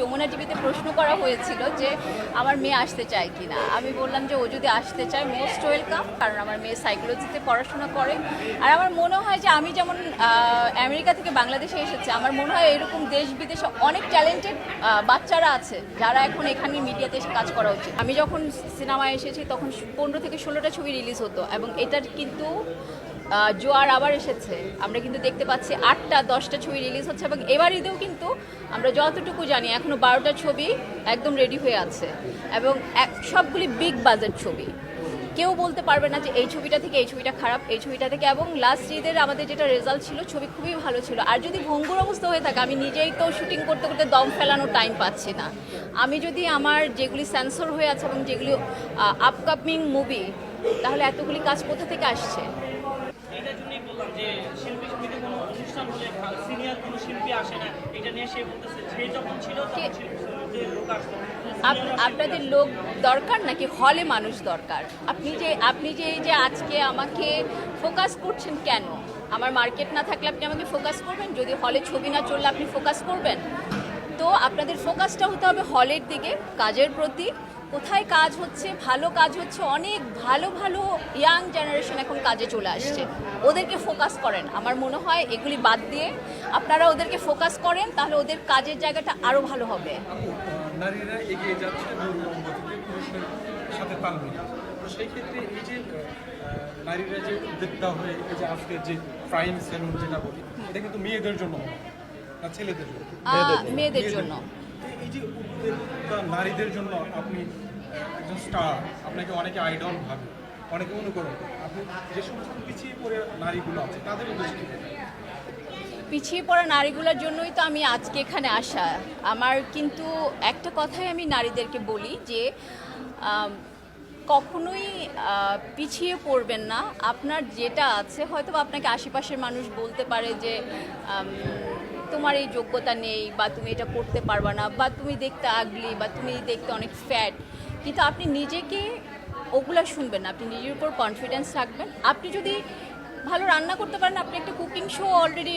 যমুনা টিভিতে প্রশ্ন করা হয়েছিল যে আমার মেয়ে আসতে চায় কি না আমি বললাম যে ও যদি আসতে চায় মোস্ট ওয়েলকাম কারণ আমার মেয়ে সাইকোলজিতে পড়াশোনা করে। আর আমার মনে হয় যে আমি যেমন আমেরিকা থেকে বাংলাদেশে এসেছি, আমার মনে হয় এরকম দেশ বিদেশে অনেক ট্যালেন্টেড বাচ্চারা আছে, যারা এখন এখানে মিডিয়াতে এসে কাজ করা উচিত। আমি যখন সিনেমায় এসেছি, তখন পনেরো থেকে ষোলোটা ছবি রিলিজ হতো এবং এটার কিন্তু জোয়ার আবার এসেছে। আমরা কিন্তু দেখতে পাচ্ছি আটটা, দশটা ছবি রিলিজ হচ্ছে এবং এবার ঈদেও কিন্তু আমরা যতটুকু জানি এখনও বারোটা ছবি একদম রেডি হয়ে আছে এবং সবগুলি বিগ বাজেট ছবি। কেউ বলতে পারবে না যে এই ছবিটা থেকে এই ছবিটা খারাপ, এই ছবিটা থেকে এবং লাস্ট ঈদের আমাদের যেটা রেজাল্ট ছিল, ছবি খুবই ভালো ছিল। আর যদি ভঙ্গুর অবস্থা হয়ে থাকে, আমি নিজেই তো শুটিং করতে করতে দম ফেলানোর টাইম পাচ্ছি না। আমি যদি আমার যেগুলি সেন্সর হয়ে আছে এবং যেগুলি আপকামিং মুভি তাহলে এতগুলি কাজ কোথা থেকে আসছে? এটার জন্যই বললাম যে শিল্পী সমিতি কোনো অনুষ্ঠান হলে সিনিয়র কোনো শিল্পী আসে না এটা নিয়ে সে বলতেছে সে যখন ছিল তখন শিল্পী লোক আসতো। আপনাদের লোক দরকার নাকি হলে মানুষ দরকার? আপনি যে আপনি যে এই যে আজকে আমাকে ফোকাস করছেন কেন? আমার মার্কেট না থাকলে আপনি আমাকে ফোকাস করবেন? যদি হলে ছবি না চললে আপনি ফোকাস করবেন? তো আপনাদের ফোকাসটা হতে হবে হলের দিকে কাজের প্রতি কোথায় কাজ হচ্ছে ভালো কাজ হচ্ছে অনেক ভালো ভালো ইয়াং জেনারেশন এখন কাজে চলে আসছে। ওদেরকে ফোকাস করেন। আমার মনে হয় এগুলি বাদ দিয়ে আপনারা ওদেরকে ফোকাস করেন তাহলে ওদের কাজের জায়গাটা আরও ভালো হবে। নারীরা এগিয়ে যাচ্ছে সাথে তাল তো সেই ক্ষেত্রে এই যে নারীরা যে উদ্যোক্তা হয়ে এই যে আজকে যে প্রাইম সেলুন যেটা বলি এটা কিন্তু মেয়েদের জন্য না ছেলেদের জন্য? মেয়েদের জন্য। এই যে নারীদের জন্য আপনি একজন স্টার আপনাকে অনেকে আইডল ভাবে, অনেকে অনুকরণ করে। আপনি যে সমস্ত পিছিয়ে পড়ে নারীগুলো আছে, তাদের উদ্দেশ্যে পিছিয়ে পড়া নারীগুলোর জন্যই তো আমি আজকে এখানে আসা। আমার কিন্তু একটা কথাই আমি নারীদেরকে বলি যে কখনোই পিছিয়ে পড়বেন না। আপনার যেটা আছে হয়তো আপনাকে আশেপাশের মানুষ বলতে পারে যে তোমার এই যোগ্যতা নেই বা তুমি এটা করতে পারবা না বা তুমি দেখতে আগলি বা তুমি দেখতে অনেক ফ্যাট কিন্তু আপনি নিজেকে ওগুলা শুনবেন আপনি নিজের উপর কনফিডেন্স রাখবেন। আপনি যদি ভালো রান্না করতে পারেন, আপনি একটা কুকিং শো অলরেডি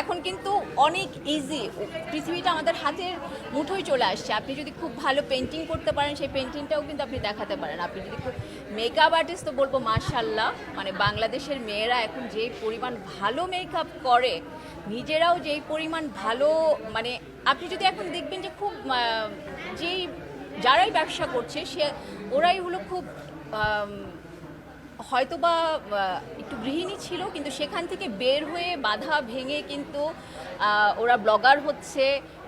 এখন কিন্তু অনেক ইজি পৃথিবীটা আমাদের হাতের মুঠোয় চলে আসছে। আপনি যদি খুব ভালো পেন্টিং করতে পারেন, সেই পেন্টিংটাও কিন্তু আপনি দেখাতে পারেন। আপনি যদি খুব মেকআপ আর্টিস্ট তো বলব মার্শাল্লাহ মানে বাংলাদেশের মেয়েরা এখন যে পরিমাণ ভালো মেকআপ করে, নিজেরাও যেই পরিমাণ ভালো মানে আপনি যদি এখন দেখবেন যে খুব যেই, যারাই ব্যবসা করছে, সে, ওরাই হলো খুব হয়তোবা একটু গৃহিণী ছিল, কিন্তু সেখান থেকে বের হয়ে বাধা ভেঙে কিন্তু ওরা ব্লগার হচ্ছে,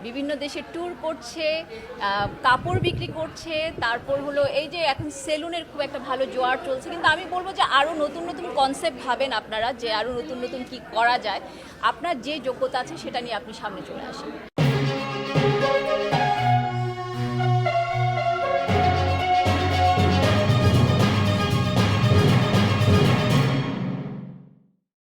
বিভিন্ন দেশে ট্যুর করছে কাপড় বিক্রি করছে, তারপর হলো এই যে এখন সেলুনের খুব একটা ভালো জোয়ার চলছে, কিন্তু আমি বলব যে আরও নতুন নতুন কনসেপ্ট ভাবেন আপনারা, যে আরও নতুন নতুন কি করা যায়। আপনার যে যোগ্যতা আছে, সেটা নিয়ে আপনি সামনে চলে আসেন।